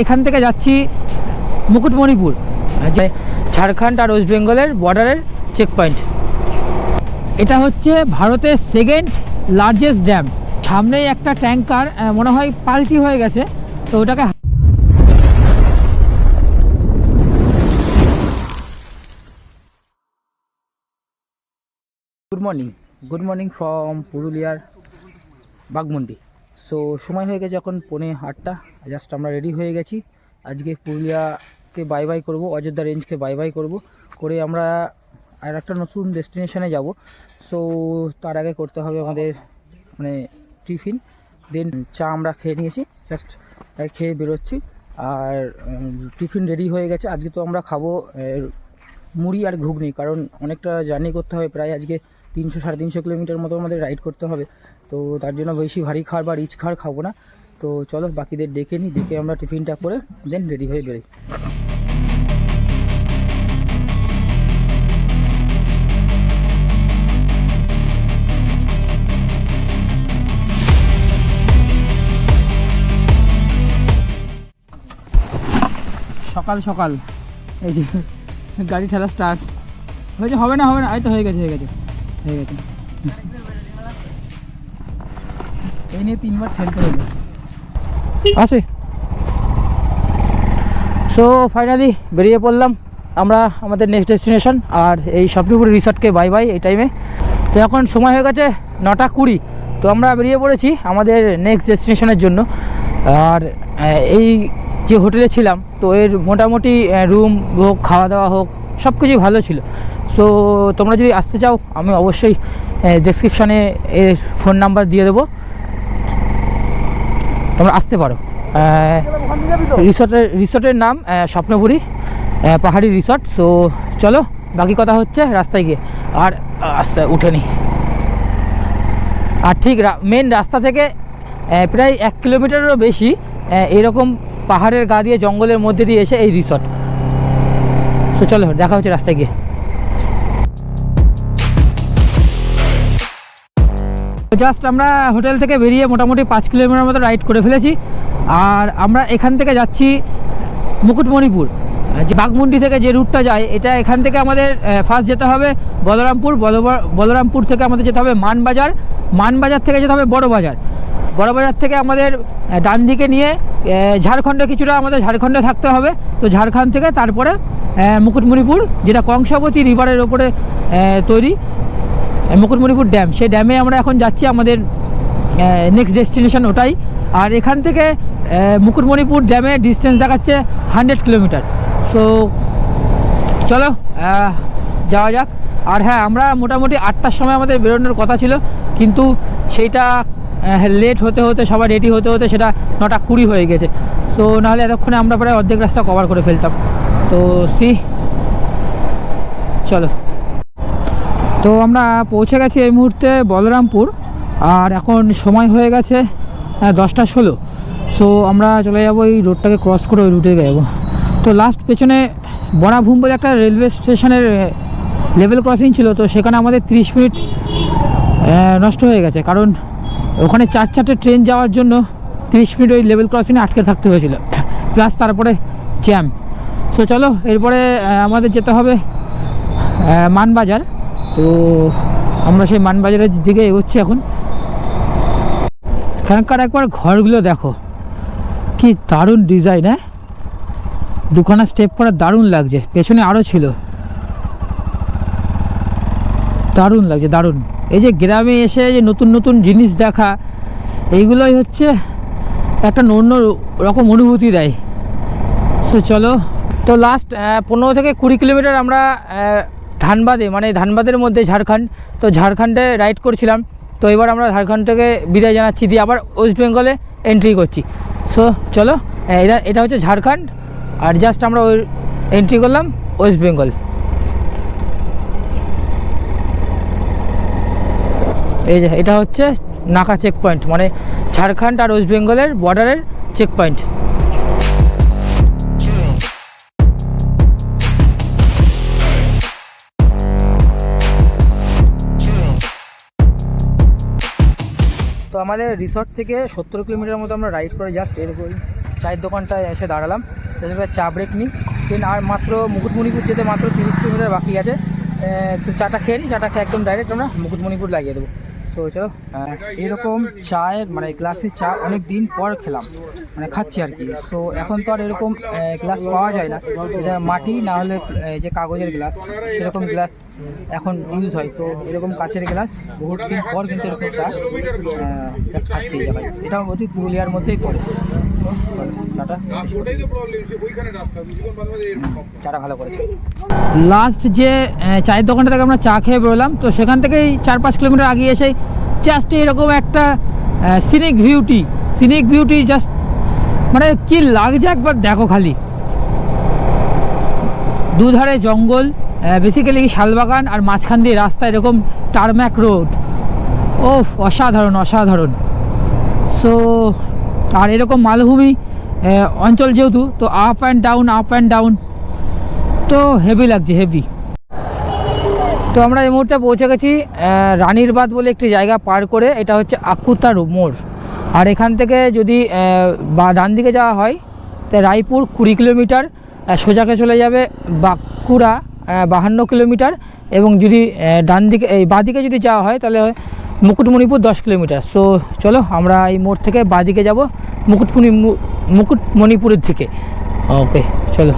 এখান থেকে যাচ্ছি মুকুটমণিপুর। ঝাড়খণ্ড আর ওয়েস্ট বেঙ্গলের বর্ডারের চেক পয়েন্ট এটা হচ্ছে ভারতের সেকেন্ড লার্জেস্ট ড্যাম সামনেই একটা ট্যাঙ্কার মনে হয় পাল্টি হয়ে গেছে, তো ওটাকে good morning good morning from পুরুলিয়ার বাগমুন্ডি সো সময় হয়ে গেছে এখন পৌনে আটটা। জাস্ট আমরা রেডি হয়ে গেছি। আজকে পুরুলিয়াকে বাই বাই করব, অযোধ্যা রেঞ্জকে বাই বাই করব। করে আমরা আর একটা নতুন ডেস্টিনেশনে যাব। সো তার আগে করতে হবে আমাদের মানে টিফিন দেন চা আমরা খেয়ে নিয়েছি। জাস্ট খেয়ে বেরোচ্ছি। আর টিফিন রেডি হয়ে গেছে। আজকে তো আমরা খাব মুড়ি আর ঘুগনি। কারণ অনেকটা জার্নি করতে হবে। প্রায় আজকে তিনশো সাড়ে তিনশো কিলোমিটার মতো আমাদের রাইড করতে হবে। তো তার জন্য বেশি ভারী খাবার বা রিচ খাবার খাব না। তো চলো বাকিদের ডেকে নিই, ডেকে আমরা টিফিনটা করে দেন রেডি হয়ে বেরোই। সকাল সকাল। এই যে গাড়ি ঠেলা স্টার্ট হয়েছে, হবে না হবে না, এই তো হয়ে গেছে হয়ে গেছে হয়ে গেছে। এই নিয়ে তিনবার ঠেলতে হবে। আছে সো ফাইনালি বেরিয়ে পড়লাম আমরা আমাদের নেক্সট ডেস্টিনেশন আর এই স্বপ্নপুর রিসর্টকে বাই বাই এই টাইমে তো এখন সময় হয়ে গেছে নটা কুড়ি। তো আমরা বেরিয়ে পড়েছি আমাদের নেক্সট ডেস্টিনেশনের জন্য। আর এই যে হোটেলে ছিলাম, তো এর মোটামুটি রুম হোক খাওয়া দাওয়া হোক সব কিছুই ভালো ছিল। সো তোমরা যদি আসতে চাও, আমি অবশ্যই ডেসক্রিপশানে এর ফোন নাম্বার দিয়ে দেবো। তোমরা আসতে পারো। রিসর্টের রিসর্টের নাম স্বপ্নপুরী পাহাড়ি রিসর্ট। সো চলো, বাকি কথা হচ্ছে রাস্তায় গিয়ে। আর রাস্তায় উঠেনি আর ঠিক মেন রাস্তা থেকে প্রায় এক কিলোমিটারেরও বেশি এরকম পাহাড়ের গা দিয়ে, জঙ্গলের মধ্যে দিয়ে এসে এই রিসর্ট। সো চলো, দেখা হচ্ছে রাস্তায় গিয়ে। জাস্ট আমরা হোটেল থেকে বেরিয়ে মোটামুটি পাঁচ কিলোমিটার মতো রাইড করে ফেলেছি। আর আমরা এখান থেকে যাচ্ছি মুকুটমণিপুর। যে বাঘমুন্ডি থেকে যে রুটটা যায়, এটা এখান থেকে আমাদের ফার্স্ট যেতে হবে বলরামপুর বলরামপুর থেকে আমাদের যেতে হবে মানবাজার। মানবাজার থেকে যেতে হবে বড় বাজার বড় বাজার থেকে আমাদের ডান দিকে নিয়ে ঝাড়খণ্ডে কিছুটা আমাদের ঝাড়খণ্ডে থাকতে হবে। তো ঝাড়খণ্ড থেকে তারপরে মুকুটমণিপুর, যেটা কংসাবতী রিভারের ওপরে তৈরি। মুকুটমণিপুর ড্যাম। সেই ড্যামে আমরা এখন যাচ্ছি আমাদের নেক্সট ডেস্টিনেশন ওটাই। আর এখান থেকে মুকুটমণিপুর ড্যামে ডিস্টেন্স দেখাচ্ছে হান্ড্রেড কিলোমিটার সো চলো যাওয়া যাক। আর হ্যাঁ আমরা মোটামুটি আটটার সময় আমাদের বেরোনোর কথা ছিল। কিন্তু সেইটা লেট হতে হতে, সবাই রেডি হতে হতে সেটা নটা কুড়ি হয়ে গেছে। তো নাহলে এতক্ষণে আমরা প্রায় অর্ধেক রাস্তা কভার করে ফেলতাম। তো সি চলো। তো আমরা পৌঁছে গেছি এই মুহূর্তে বলরামপুর, আর এখন সময় হয়ে গেছে দশটা ষোলো। সো আমরা চলে যাব এই রোডটাকে ক্রস করে ওই রুটে যাব তো লাস্ট পেছনে বনাভূম বলে একটা রেলওয়ে স্টেশনের লেভেল ক্রসিং ছিল, তো সেখানে আমাদের তিরিশ মিনিট নষ্ট হয়ে গেছে। কারণ ওখানে চার চারটে ট্রেন যাওয়ার জন্য তিরিশ মিনিট ওই লেভেল ক্রসিংয়ে আটকে থাকতে হয়েছিল। প্লাস তারপরে জ্যাম সো চলো, এরপরে আমাদের যেতে হবে মানবাজার। তো আমরা সেই মানবাজারের দিকে এগোচ্ছি এখন। এখানকার একবার ঘরগুলো দেখো, কি দারুণ ডিজাইন হ্যাঁ? দুখানা স্টেপ করা দারুণ লাগছে, পেছনে আরও ছিল। দারুণ লাগছে, দারুণ। এই যে গ্রামে এসে যে নতুন নতুন জিনিস দেখা, এইগুলোই হচ্ছে একটা অন্য রকম অনুভূতি দেয়। সো চলো, তো লাস্ট পনেরো থেকে কুড়ি কিলোমিটার আমরা ধানবাদে মানে ধানবাদের মধ্যে ঝাড়খণ্ড, তো ঝাড়খণ্ডে রাইড করছিলাম। তো এবার আমরা ঝাড়খণ্ড থেকে বিদায় জানাচ্ছি, দিয়ে আবার ওয়েস্ট বেঙ্গলে এন্ট্রি করছি। সো চলো এটা এটা হচ্ছে ঝাড়খণ্ড, আর জাস্ট আমরা ওই এন্ট্রি করলাম ওয়েস্ট বেঙ্গল এই যে, এটা হচ্ছে নাকা চেক পয়েন্ট মানে ঝাড়খণ্ড আর ওয়েস্ট বেঙ্গলের বর্ডারের চেক পয়েন্ট আমাদের রিসর্ট থেকে সত্তর কিলোমিটার মতো আমরা রাইড করে জাস্ট এরকম চায়ের দোকানটায় এসে দাঁড়ালাম। সেখানে চা ব্রেক নিই। দেন আর মাত্র মুকুটমণিপুর যেতে মাত্র তিরিশ কিলোমিটার বাকি আছে। তো চাটা খেয়ে নিই। চাটা খেয়ে একদম ডাইরেক্ট আমরা মুকুটমণিপুর লাগিয়ে দেবো। চলো এরকম চায়ের মানে গ্লাসের চা অনেক দিন পর খেলাম মানে খাচ্ছি আর কি। তো এখন তো আর এরকম গ্লাস পাওয়া যায় না। এটা মাটি, না হলে যে কাগজের গ্লাস, সেরকম গ্লাস এখন ইউজ হয়। তো এরকম কাচের গ্লাস বহুত দিন পর কিন্তু এরকম চা খাচ্ছি এটা অতি পুরুলিয়ার মধ্যেই পড়ে। লাস্ট যে চায়ের দোকানটা থেকে আমরা চা খেয়ে বেরোলাম, তো সেখান থেকেই চার পাঁচ কিলোমিটার আগে এসে জাস্ট এরকম একটা scenic beauty scenic beauty just মানে কি লাগছে একবার দেখো খালি। দুধারে জঙ্গল বেসিক্যালি শালবাগান আর মাঝখান দিয়ে রাস্তা এরকম টারম্যাক রোড ও অসাধারণ অসাধারণ। সো আর এরকম মালভূমি অঞ্চল যেহেতু, তো up and down up and down তো হেভি লাগছে হেভি তো আমরা এই মুহূর্তে পৌঁছে গেছি রানীরবাদ বলে একটি জায়গা পার করে, এটা হচ্ছে আকুতার মোড়। আর এখান থেকে যদি বা, ডান দিকে যাওয়া হয়, তো রায়পুর কুড়ি কিলোমিটার সোজাকে চলে যাবে বাঁকুড়া বাহান্ন কিলোমিটার, এবং যদি ডান দিকে, এই বাঁদিকে যদি যাওয়া হয়, তাহলে মুকুটমণিপুর দশ কিলোমিটার। সো চলো আমরা এই মোড় থেকে বাঁদিকে যাব, মুকুটমণি মুকুটমণিপুরের দিকে। ওকে চলো।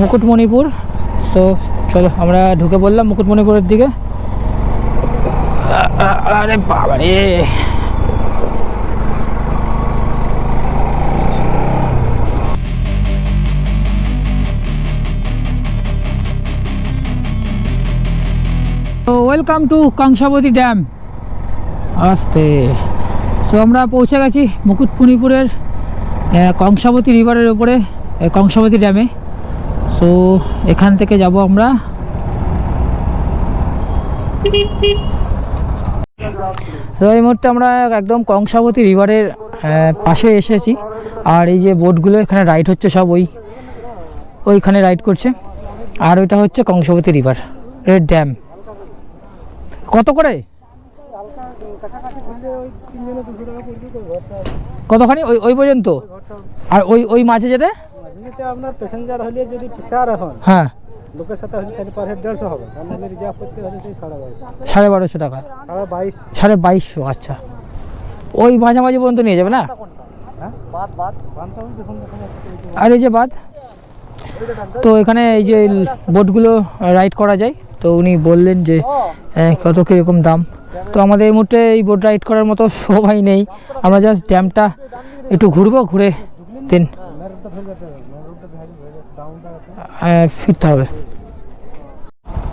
মুকুটমণিপুর সো চলো আমরা ঢুকে পড়লাম মুকুটমণিপুরের দিকে। আরে বাবারে। ওয়েলকাম টু কংসাবতী ড্যাম আস্তে। সো আমরা পৌঁছে গেছি মুকুটমণিপুরের কংসাবতী রিভারের উপরে কংসাবতী ড্যামে সো এখান থেকে যাব আমরা। তো এই মুহূর্তে আমরা একদম কংসাবতী রিভারের পাশে এসেছি। আর এই যে বোটগুলো এখানে রাইড হচ্ছে সব ওই ওইখানে রাইড করছে। আর ওইটা হচ্ছে কংসাবতী রিভার এর ড্যাম কত করে? কতখানি? ওই ওই পর্যন্ত? আর ওই ওই মাঝে যেতে? আপনার প্যাসেঞ্জার হলে যদি হ্যাঁ। লোকের সাথে হলে তাহলে পার হেড দেড়শো হবে। আর নাহলে রিজার্ভ করতে হলে সেই সাড়ে বাইশ সাড়ে বারোশো টাকা? সাড়ে বাইশ। সাড়ে বাইশশো আচ্ছা। ওই মাঝামাঝি পর্যন্ত নিয়ে যাবে না? হ্যাঁ? আর এই যে বাদ তো এখানে এই যে বোটগুলো রাইড করা যায় তো উনি বললেন যে কত কীরকম দাম? তো আমাদের এই মুহূর্তে এই বোট রাইড করার মতো সময় নেই। আমরা জাস্ট ড্যামটা একটু ঘুরবো ঘুরে দেন মেরুটা ধরে যেতে হবে মেরুটা ধরে ধরে ডাউনটা আছে আহ, ফিরতে হবে।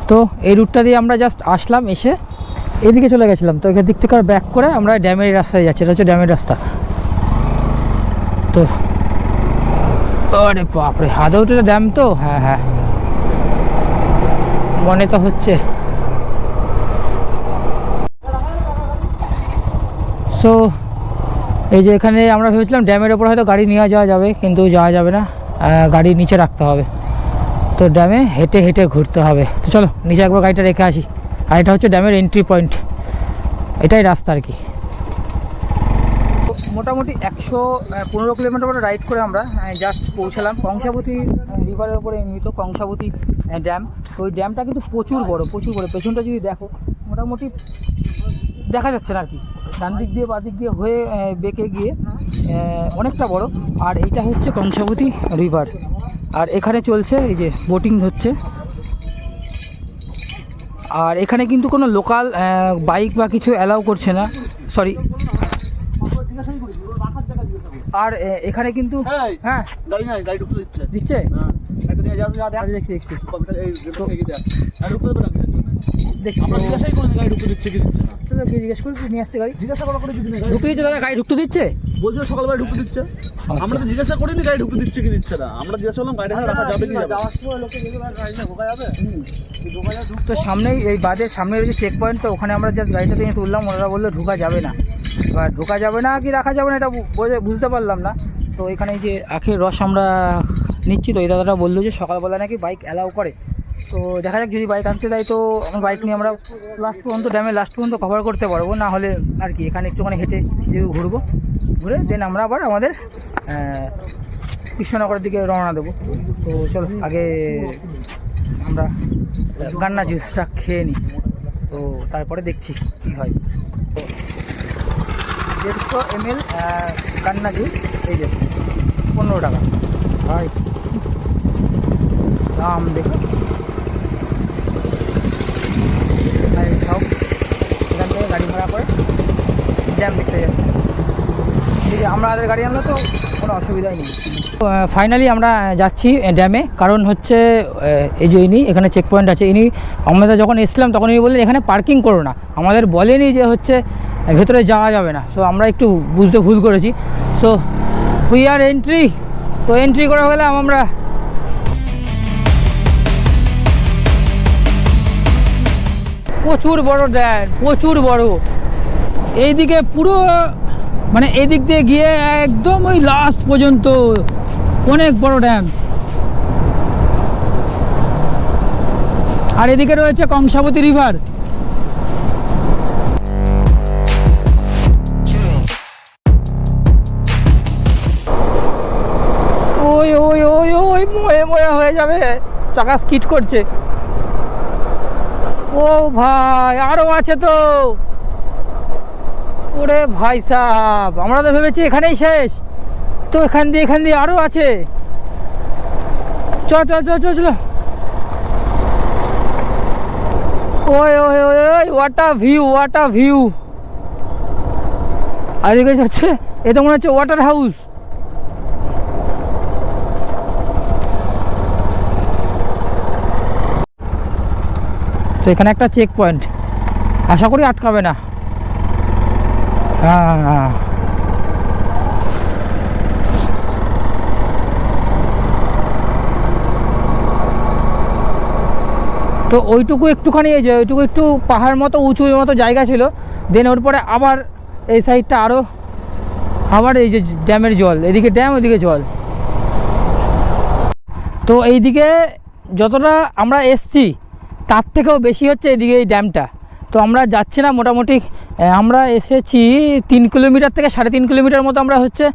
তো এই রুটটা দিয়ে আমরা জাস্ট আসলাম, এসে এদিকে চলে গেছিলাম। তো এখান দিক থেকে আর ব্যাক করে আমরা ড্যামের রাস্তায় যাচ্ছি, এটা হচ্ছে ড্যামের রাস্তা। তো আরে বাপরে তো ড্যাম তো? হ্যাঁ হ্যাঁ। মনে তো হচ্ছে। সো এই যে এখানে আমরা ভেবেছিলাম ড্যামের ওপর হয়তো গাড়ি নিয়ে যাওয়া যাবে, কিন্তু যাওয়া যাবে না। গাড়ি নিচে রাখতে হবে। তো ড্যামে হেঁটে হেঁটে ঘুরতে হবে। তো চলো, নিচে একবার গাড়িটা রেখে আসি। আর এটা হচ্ছে ড্যামের এন্ট্রি পয়েন্ট এটাই রাস্তা আর কি। মোটামুটি একশো পনেরো কিলোমিটার মতো রাইড করে আমরা জাস্ট পৌঁছালাম। কংসাবতী রিভারের উপরে নির্মিত কংসাবতী ড্যাম তো ওই ড্যামটা কিন্তু প্রচুর বড় প্রচুর বড়। পেছনটা যদি দেখো, মোটামুটি দেখা যাচ্ছে না আর কি। ডান দিক দিয়ে, বাঁ দিক দিয়ে হয়ে বেঁকে গিয়ে অনেকটা বড়। আর এইটা হচ্ছে কংসাবতী রিভার আর এখানে চলছে এই যে বোটিং হচ্ছে। আর এখানে কিন্তু কোনো লোকাল বাইক বা কিছু অ্যালাউ করছে না। সরি আর এখানে কিন্তু হ্যাঁ। দিচ্ছে। দিচ্ছে? হ্যাঁ আচ্ছা, দেখছি দেখছি কম্পিউটার এই গেটটা থেকে দেখ। আমরা জিজ্ঞাসাই গাড়ি ঢুকতে দিচ্ছে কি দিচ্ছে না। তো কি জিজ্ঞেস করি নিয়ে আসছে গাড়ি। জিজ্ঞাসা করা করে না ঢুকতে দিচ্ছে দাদা গাড়ি ঢুকতে দিচ্ছে? বলছিল সকালবেলা ঢুকতে দিচ্ছে। আমরা তো জিজ্ঞাসা করিনি গাড়ি ঢুকতে দিচ্ছে কি দিচ্ছে না। আমরা জিজ্ঞাসা করলাম গাড়ি রাখা যাবে কি যাবে? তো সামনেই এই বাদের সামনে রয়েছে চেক পয়েন্ট তো ওখানে আমরা জাস্ট গাড়িটা থেকে তুললাম। ওনারা বলল ঢোকা যাবে না। এবার ঢোকা যাবে না কি রাখা যাবে না এটা বুঝতে পারলাম না। তো এখানে যে আখের রস আমরা নিচ্ছি তো এই দাদাটা বলল যে সকালবেলা নাকি বাইক অ্যালাউ করে। তো দেখা যাক যদি বাইক আনতে দেয় তো আমার বাইক নিয়ে আমরা লাস্ট পর্যন্ত ড্যামে লাস্ট পর্যন্ত কভার করতে পারব, না হলে আর কি, এখানে একটুখানি হেঁটে যেহেতু ঘুরবো, ঘুরে দেন আমরা আবার আমাদের কৃষ্ণনগরের দিকে রওনা দেবো। তো চলো, আগে আমরা গান্না জুসটা খেয়ে নিই। তো তারপরে দেখছি কী হয়। দেড়শো এম এল কান্না জুস এই যে, পনেরো টাকা। ভাই, দাম দেখো আর এই সব এখান থেকে গাড়ি ভাড়া করে ড্যাম দেখতে যাচ্ছে। আমরা আমাদের গাড়ি আনলে তো, কোনো অসুবিধাই নেই। ফাইনালি আমরা যাচ্ছি ড্যামে, কারণ হচ্ছে এই যে ইনি, এখানে চেক পয়েন্ট আছে। ইনি, আমরা যখন এসলাম তখন ইনি বললেন, এখানে পার্কিং করো না। আমাদের বলেনি যে হচ্ছে, ভেতরে যাওয়া যাবে না। সো আমরা একটু বুঝতে ভুল করেছি। সো উই আর এন্ট্রি তো এন্ট্রি করা গেলাম আমরা প্রচুর বড় ড্যাম প্রচুর বড়। এইদিকে পুরো মানে এদিক দিয়ে গিয়ে একদম ওই লাস্ট পর্যন্ত। অনেক বড় ড্যাম আর এদিকে রয়েছে কংসাবতী রিভার ওই ওই ওই ওই, ময়ে ময়ে হয়ে যাবে। চাকা স্কিট করছে। ও ভাই, আরও আছে তো। ওরে ভাই সাহ আমরা তো ভেবেছি এখানেই শেষ। তো এখান দিয়ে এখান দিয়ে আরও আছে। চ চ চ চ চলো। ওই ওই ওই ওই what view what a view আর এদিকে হচ্ছে এ তো মনে হচ্ছে ওয়াটার হাউস তো এখানে একটা চেক পয়েন্ট আশা করি আটকাবে না। হ্যাঁ হ্যাঁ। তো ওইটুকু একটুখানি এই যে, ওইটুকু একটু পাহাড় মতো উঁচু মতো জায়গা ছিল। দেন ওর পরে আবার এই সাইডটা আরও আবার এই যে ড্যামের জল, এদিকে ড্যাম ওইদিকে জল। তো এইদিকে যতটা আমরা এসছি তার থেকেও বেশি হচ্ছে এদিকে এই ড্যামটা। তো আমরা যাচ্ছি না মোটামুটি আমরা এসেছি তিন কিলোমিটার থেকে সাড়ে তিন কিলোমিটার মতো আমরা হচ্ছে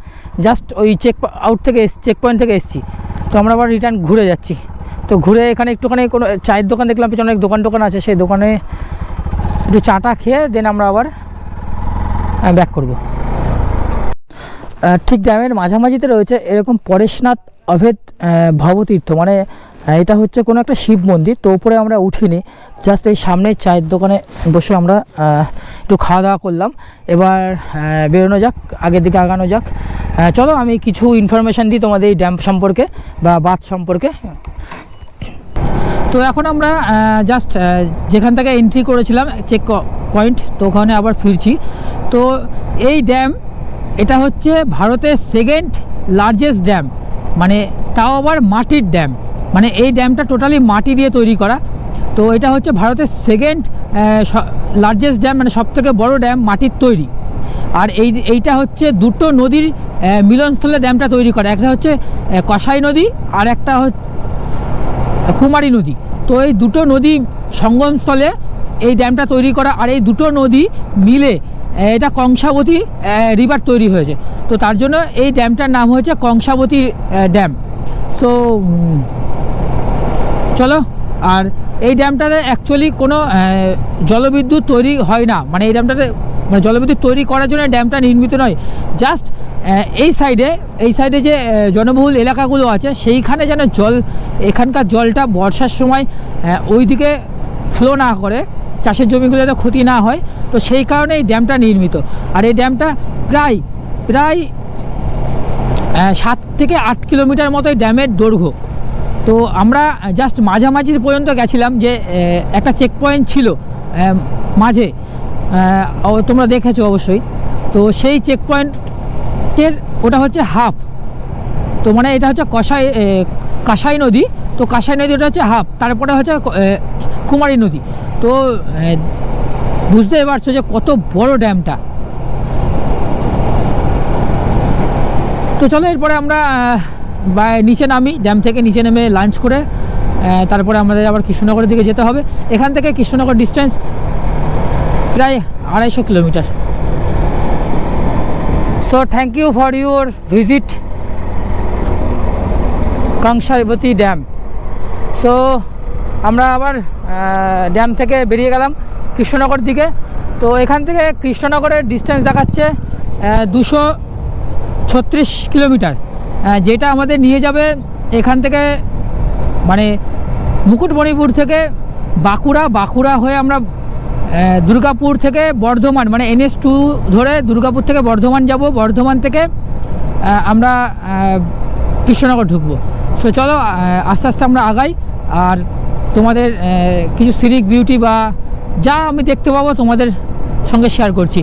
জাস্ট ওই চেক আউট থেকে চেক পয়েন্ট থেকে এসেছি। তো আমরা আবার রিটার্ন ঘুরে যাচ্ছি। তো ঘুরে এখানে একটুখানি কোনো চায়ের দোকান দেখলাম, পিছনে অনেক দোকান টোকান আছে, সেই দোকানে একটু চাটা খেয়ে দেন আমরা আবার ব্যাক করব। ঠিক ড্যামের মাঝামাঝিতে রয়েছে এরকম পরেশনাথ অভেদ ভবতীর্থ। মানে এটা হচ্ছে কোনো একটা শিব মন্দির। তো উপরে আমরা উঠিনি। জাস্ট এই সামনে চায়ের দোকানে বসে আমরা একটু খাওয়া দাওয়া করলাম। এবার বেরোনো যাক, আগের দিকে আগানো যাক। চলো আমি কিছু ইনফরমেশান দিই তোমাদের এই ড্যাম সম্পর্কে বা বাঁধ সম্পর্কে। তো এখন আমরা জাস্ট যেখান থেকে এন্ট্রি করেছিলাম চেক পয়েন্ট তো ওখানে আবার ফিরছি। তো এই ড্যাম এটা হচ্ছে ভারতের সেকেন্ড লার্জেস্ট ড্যাম মানে তাও আবার মাটির ড্যাম মানে এই ড্যামটা টোটালি মাটি দিয়ে তৈরি করা। তো এটা হচ্ছে ভারতের সেকেন্ড লার্জেস্ট ড্যাম মানে সবথেকে বড় ড্যাম মাটির তৈরি। আর এই, এইটা হচ্ছে দুটো নদীর মিলনস্থলে ড্যামটা তৈরি করা। একটা হচ্ছে কসাই নদী আর একটা হচ্ছে কুমারী নদী। তো এই দুটো নদী সঙ্গমস্থলে এই ড্যামটা তৈরি করা। আর এই দুটো নদী মিলে এটা কংসাবতী রিভার তৈরি হয়েছে। তো তার জন্য এই ড্যামটার নাম হয়েছে কংসাবতী ড্যাম সো চলো, আর এই ড্যামটাতে অ্যাকচুয়ালি কোনো জলবিদ্যুৎ তৈরি হয় না। মানে এই ড্যামটাতে মানে জলবিদ্যুৎ তৈরি করার জন্য ড্যামটা নির্মিত নয়। জাস্ট এই সাইডে এই সাইডে যে জনবহুল এলাকাগুলো আছে, সেইখানে যেন জল, এখানকার জলটা বর্ষার সময় ওইদিকে ফ্লো না করে। চাষের জমিগুলো যাতে ক্ষতি না হয়, তো সেই কারণে এই ড্যামটা নির্মিত। আর এই ড্যামটা প্রায় প্রায় সাত থেকে আট কিলোমিটার মতো এই ড্যামের দৈর্ঘ্য। তো আমরা জাস্ট মাঝামাঝি পর্যন্ত গেছিলাম যে একটা চেক পয়েন্ট ছিল মাঝে। তোমরা দেখেছ অবশ্যই। তো সেই চেক পয়েন্টের ওটা হচ্ছে হাফ। তো মানে এটা হচ্ছে কষাই কাঁসাই নদী। তো কাঁসাই নদী ওটা হচ্ছে হাফ, তারপরে হচ্ছে কুমারী নদী। তো বুঝতেই পারছ যে কত বড় ড্যামটা। তো চলো, এরপরে আমরা নিচে নামি, ড্যাম থেকে নিচে নেমে লাঞ্চ করে তারপরে আমাদের আবার কৃষ্ণনগরের দিকে যেতে হবে। এখান থেকে কৃষ্ণনগর ডিস্টেন্স প্রায় আড়াইশো kilometre. So thank you for your visit Kangsabati dam so আমরা আবার ড্যাম থেকে বেরিয়ে গেলাম কৃষ্ণনগর দিকে। তো এখান থেকে কৃষ্ণনগরের ডিস্টেন্স দেখাচ্ছে দুশো ছত্রিশ কিলোমিটার। যেটা আমাদের নিয়ে যাবে এখান থেকে মানে মুকুটমণিপুর থেকে বাঁকুড়া বাঁকুড়া হয়ে আমরা দুর্গাপুর থেকে বর্ধমান মানে এনএস টু ধরে দুর্গাপুর থেকে বর্ধমান যাব। বর্ধমান থেকে আমরা কৃষ্ণনগর ঢুকবো। সো চলো আস্তে আস্তে আমরা আগাই। আর তোমাদের কিছু সিনিক বিউটি বা যা আমি দেখতে পাবো তোমাদের সঙ্গে শেয়ার করছি।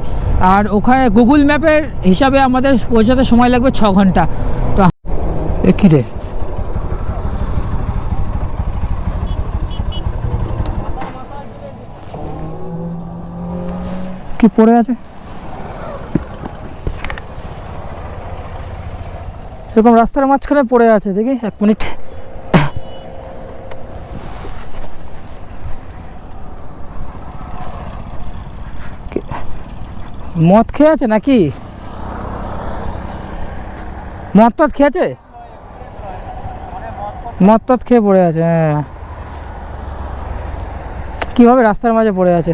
আর ওখানে গুগল ম্যাপের হিসাবে আমাদের পৌঁছাতে সময় লাগবে ছ ঘণ্টা। তো কী কি পড়ে আছে? এরকম রাস্তার মাঝখানে পড়ে আছে, দেখি এক মিনিট। মদ খেয়ে আছে নাকি? মদ টদ খেয়েছে? মদ টদ খেয়ে পড়ে আছে হ্যাঁ। কীভাবে রাস্তার মাঝে পড়ে আছে?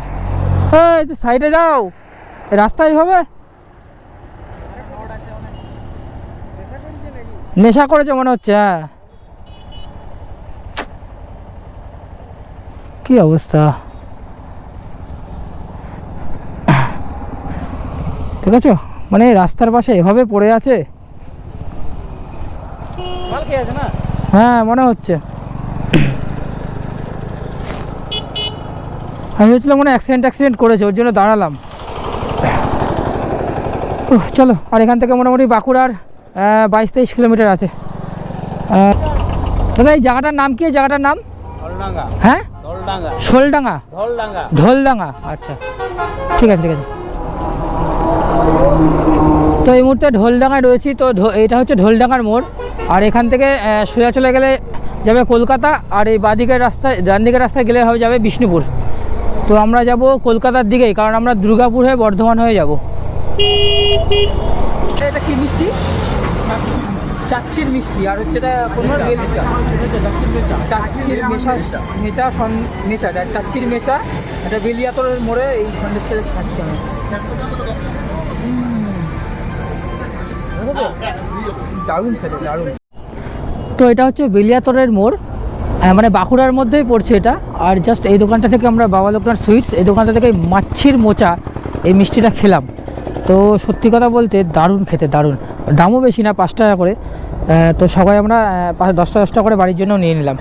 এই সাইডে যাও। এই হবে? নেশা করেছে মনে হচ্ছে হ্যাঁ। কি অবস্থা? ঠিক আছে? মানে রাস্তার পাশে এভাবে পড়ে আছে? হ্যাঁ মনে হচ্ছে। আমি ভেবেছিলাম মনে অ্যাক্সিডেন্ট অ্যাক্সিডেন্ট করেছে ওর জন্য দাঁড়ালাম। চলো আর এখান থেকে মোটামুটি বাঁকুড়ার বাইশ তেইশ কিলোমিটার আছে। দাদা এই জায়গাটার নাম কি? জায়গাটার নাম? হ্যাঁ? শোলডাঙ্গা। ধলডাঙ্গা। ঢোলডাঙ্গা আচ্ছা। ঠিক আছে ঠিক আছে। তো এই মুহূর্তে ঢোলডাঙ্গায় রয়েছি তো এটা হচ্ছে ঢোলডাঙ্গার মোড়। আর এখান থেকে সোজা চলে গেলে যাবে কলকাতা আর এই বাঁদিকের রাস্তায় ডান দিকের রাস্তায় গেলে হবে যাবে বিষ্ণুপুর। তো আমরা যাব কলকাতার দিকেই কারণ আমরা দুর্গাপুর হয়ে বর্ধমান হয়ে যাব। এটা কি মিষ্টি? চাচ্ছির মিষ্টি আর হচ্ছে এটা কোনো চাচ্ছির মেচা। মেচা। সন মেচা চাচ্ছির মেচা। এটা বেলিয়াতরের মোড়ে এই সন্দেশটা খাচ্ছি আমি তো এটা হচ্ছে বেলিয়াতরের মোড়। মানে বাঁকুড়ার মধ্যেই পড়ছে এটা। আর জাস্ট এই দোকানটা থেকে আমরা বাবা লোকনাথ সুইটস, এই দোকানটা থেকে মাছির মোচা, এই মিষ্টিটা খেলাম। তো সত্যি কথা বলতে দারুণ খেতে, দারুণ। দামও বেশি না, পাঁচ টাকা করে। তো সবাই আমরা দশটা দশটা করে বাড়ির জন্য নিয়ে নিলাম।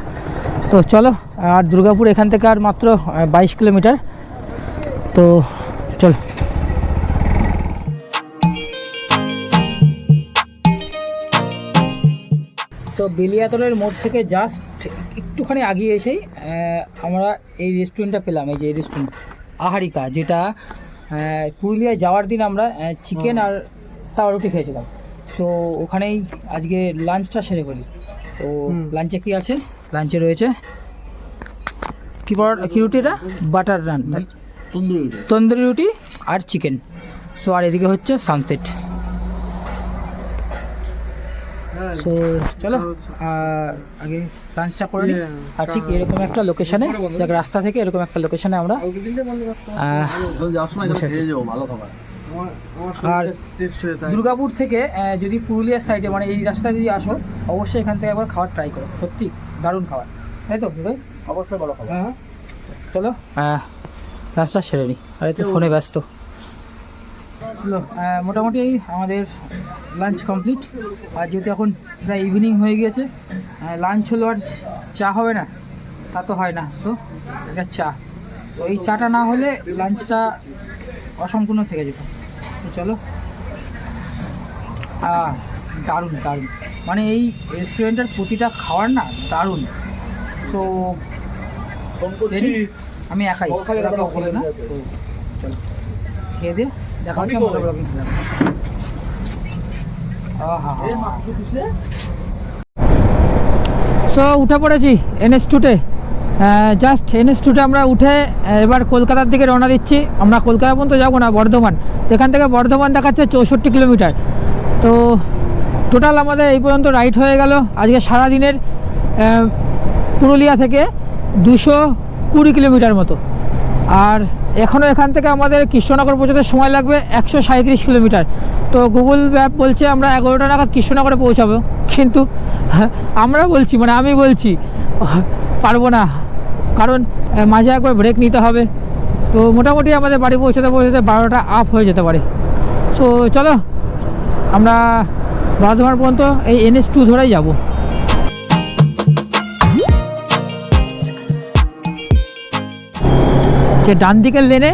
তো চলো, আর দুর্গাপুর এখান থেকে আর মাত্র বাইশ কিলোমিটার। তো চলো। তো বেলিয়াতলের মোড় থেকে জাস্ট একটুখানি আগিয়ে এসেই আমরা এই রেস্টুরেন্টটা পেলাম এই যে রেস্টুরেন্ট আহারিকা যেটা পুরুলিয়ায় যাওয়ার দিন আমরা চিকেন আর তাওয়া রুটি খেয়েছিলাম। সো ওখানেই আজকে লাঞ্চটা সেরে করি তো লাঞ্চে কি আছে? লাঞ্চে রয়েছে কি কি রুটি এটা? বাটার রান তন্দুরি তন্দুরি রুটি আর চিকেন সো আর এদিকে হচ্ছে সানসেট সো চলো আর আগে লাঞ্চটা করে নিই আর ঠিক এরকম একটা লোকেশনে দেখ রাস্তা থেকে এরকম একটা লোকেশনে আমরা আর দুর্গাপুর থেকে আহ, যদি পুরুলিয়ার সাইডে মানে এই রাস্তায় যদি আসো অবশ্যই এখান থেকে একবার খাবার ট্রাই করো সত্যি দারুণ খাবার। তাই তো? অবশ্যই ভালো খাবার। হ্যাঁ চলো লাঞ্চটা সেরে নিই আর একটু ফোনে ব্যস্ত। মোটামুটি আমাদের লাঞ্চ কমপ্লিট আর যেহেতু এখন প্রায় ইভিনিং হয়ে গিয়েছে লাঞ্চ হলো আর চা হবে না তা তো হয় না। সো এটা চা। তো এই চাটা না হলে লাঞ্চটা অসম্পূর্ণ থেকে যেত। তো চলো। দারুণ দারুণ। মানে এই রেস্টুরেন্টের প্রতিটা খাবার না দারুণ। তো? আমি একাই। না, খেয়ে দিয়ে দেখা আমি হচ্ছে ব্লগিং এই সো উঠে পড়েছি এনএস টুতে জাস্ট এনএস টুতে আমরা উঠে এবার কলকাতার দিকে রওনা দিচ্ছি। আমরা কলকাতা পর্যন্ত যাব না বর্ধমান। এখান থেকে বর্ধমান দেখাচ্ছে চৌষট্টি কিলোমিটার। তো টোটাল আমাদের এই পর্যন্ত রাইড হয়ে গেল। আজকে সারাদিনের পুরুলিয়া থেকে দুশো কুড়ি কিলোমিটার মতো। আর এখনও এখান থেকে আমাদের কৃষ্ণনগর পৌঁছাতে সময় লাগবে একশো সাঁত্রিশ কিলোমিটার। তো গুগল ম্যাপ বলছে আমরা এগারোটা নাগাদ কৃষ্ণনগরে পৌঁছাবো। কিন্তু আমরা বলছি মানে আমি বলছি, পারব না। কারণ মাঝে একবার ব্রেক নিতে হবে। তো মোটামুটি আমাদের বাড়ি পৌঁছাতে পৌঁছাতে বারোটা আপ হয়ে যেতে পারে। সো চলো, আমরা বর্ধমান পর্যন্ত এই এনএস টু ধরেই যাব। যে ডান দিকের লেনে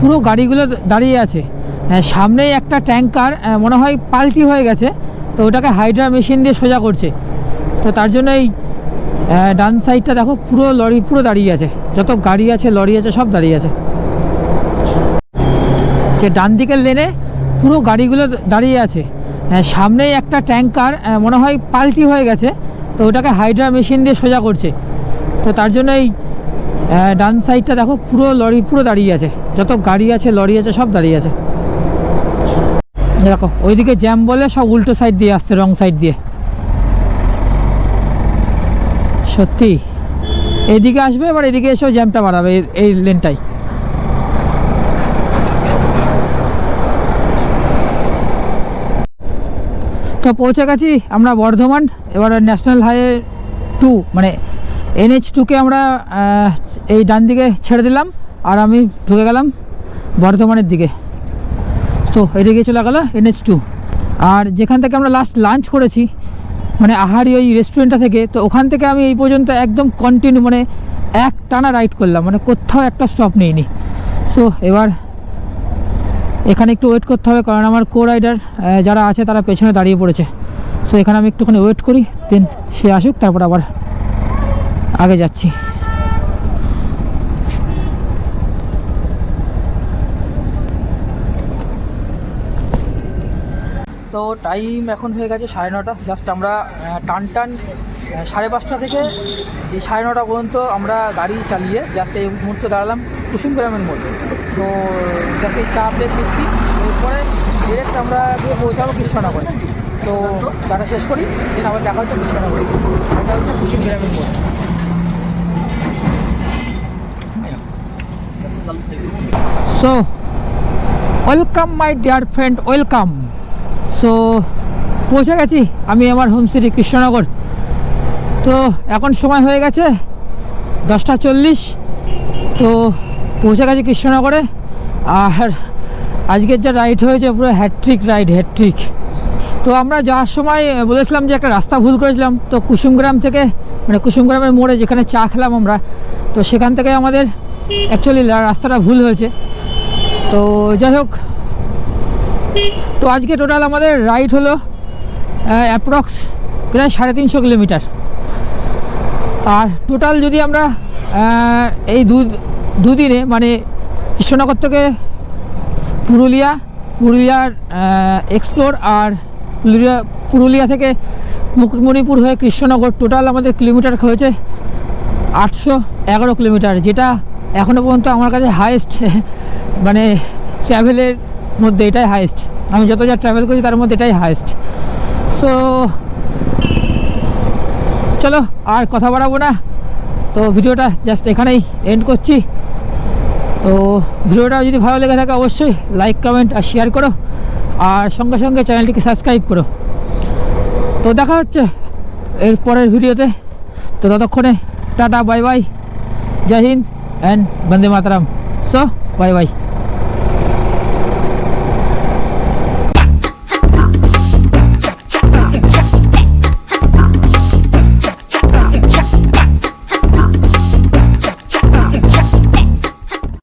পুরো গাড়িগুলো দাঁড়িয়ে আছে। সামনেই একটা ট্যাঙ্কার মনে হয় পাল্টি হয়ে গেছে, তো ওটাকে হাইড্রা মেশিন দিয়ে সোজা করছে। তো তার জন্য এই ডান সাইডটা দেখো, পুরো লরি পুরো দাঁড়িয়ে আছে। যত গাড়ি আছে, লরি আছে, সব দাঁড়িয়ে আছে। যে ডান দিকের লেনে পুরো গাড়িগুলো দাঁড়িয়ে আছে। সামনেই একটা ট্যাঙ্কার মনে হয় পাল্টি হয়ে গেছে, তো ওটাকে হাইড্রা মেশিন দিয়ে সোজা করছে। তো তার জন্য এই ডান সাইডটা দেখো, পুরো লরি, পুরো দাঁড়িয়ে আছে। যত গাড়ি আছে, লরি আছে, সব দাঁড়িয়ে আছে। দেখো, ওইদিকে জ্যাম বলে সব উল্টো সাইড দিয়ে আসছে রং সাইড দিয়ে। সত্যি? এদিকে আসবে, এবার এদিকে এসেও জ্যামটা বাড়াবে এই- লেনটাই তো পৌঁছে গেছি আমরা বর্ধমান, এবার ন্যাশনাল হাইওয়ে টু মানে এনএইচ টুকে আমরা এই ডান দিকে ছেড়ে দিলাম, আর আমি ঢুকে গেলাম বর্ধমানের দিকে। তো এদিকে চলে গেলো এনএইচ টু আর যেখান থেকে আমরা লাস্ট লাঞ্চ করেছি মানে আহারি ওই রেস্টুরেন্টটা থেকে, তো ওখান থেকে আমি এই পর্যন্ত একদম কন্টিনিউ মানে এক টানা রাইড করলাম মানে কোথাও একটা স্টপ নেইনি। সো এবার এখানে একটু ওয়েট করতে হবে, কারণ আমার কো রাইডার যারা আছে তারা পেছনে দাঁড়িয়ে পড়েছে। সো এখানে আমি একটুখানি ওয়েট করি দেন সে আসুক, তারপর আবার আগে যাচ্ছি। তো টাইম এখন হয়ে গেছে সাড়ে নটা। জাস্ট আমরা টান টান সাড়ে পাঁচটা থেকে এই সাড়ে নটা পর্যন্ত আমরা গাড়ি চালিয়ে জাস্ট এই মুহূর্তে দাঁড়ালাম কুসুম গ্রামের মধ্যে। তো জাস্ট এই চা ব্রেক নিচ্ছি। এরপরে ডিরেক্ট আমরা গিয়ে পৌঁছাবো কৃষ্ণনগরে। তো তারা শেষ করি, দেন আবার দেখা হচ্ছে কৃষ্ণনগরে। এটা হচ্ছে কুসুম গ্রামের মধ্যে। So welcome my dear friend welcome so পৌঁছে গেছি আমি আমার হোম সিটি কৃষ্ণনগর তো এখন সময় হয়ে গেছে দশটা চল্লিশ। তো পৌঁছে গেছি কৃষ্ণনগরে আর আজকের যা রাইড হয়েছে পুরো হ্যাট্রিক রাইড হ্যাট্রিক তো আমরা যাওয়ার সময় বলেছিলাম যে একটা রাস্তা ভুল করেছিলাম। তো কুসুমগ্রাম থেকে মানে কুসুমগ্রামের মোড়ে যেখানে চা খেলাম আমরা, তো সেখান থেকে আমাদের অ্যাকচুয়ালি রাস্তাটা ভুল হয়েছে। তো যাই হোক, তো আজকে টোটাল আমাদের রাইড হলো অ্যাপ্রক্স প্রায় সাড়ে তিনশো কিলোমিটার। আর টোটাল যদি আমরা এই দু দুদিনে মানে কৃষ্ণনগর থেকে পুরুলিয়া, পুরুলিয়ার এক্সপ্লোর আর পুরুলিয়া পুরুলিয়া থেকে মুকুটমণিপুর হয়ে কৃষ্ণনগর টোটাল আমাদের কিলোমিটার হয়েছে আটশো এগারো কিলোমিটার, যেটা এখনও পর্যন্ত আমার কাছে হায়েস্ট মানে ট্রাভেলের মধ্যে এটাই হায়েস্ট আমি যত যা ট্রাভেল করি তার মধ্যে এটাই হায়েস্ট সো চলো আর কথা বাড়াবো না। তো ভিডিওটা জাস্ট এখানেই এন্ড করছি। তো ভিডিওটা যদি ভালো লেগে থাকে অবশ্যই লাইক কমেন্ট আর শেয়ার করো। আর সঙ্গে সঙ্গে চ্যানেলটিকে সাবস্ক্রাইব করো। তো দেখা হচ্ছে এর পরের ভিডিওতে। তো ততক্ষণে tata bye bye Jai Hind. And Bande Mataram so bye bye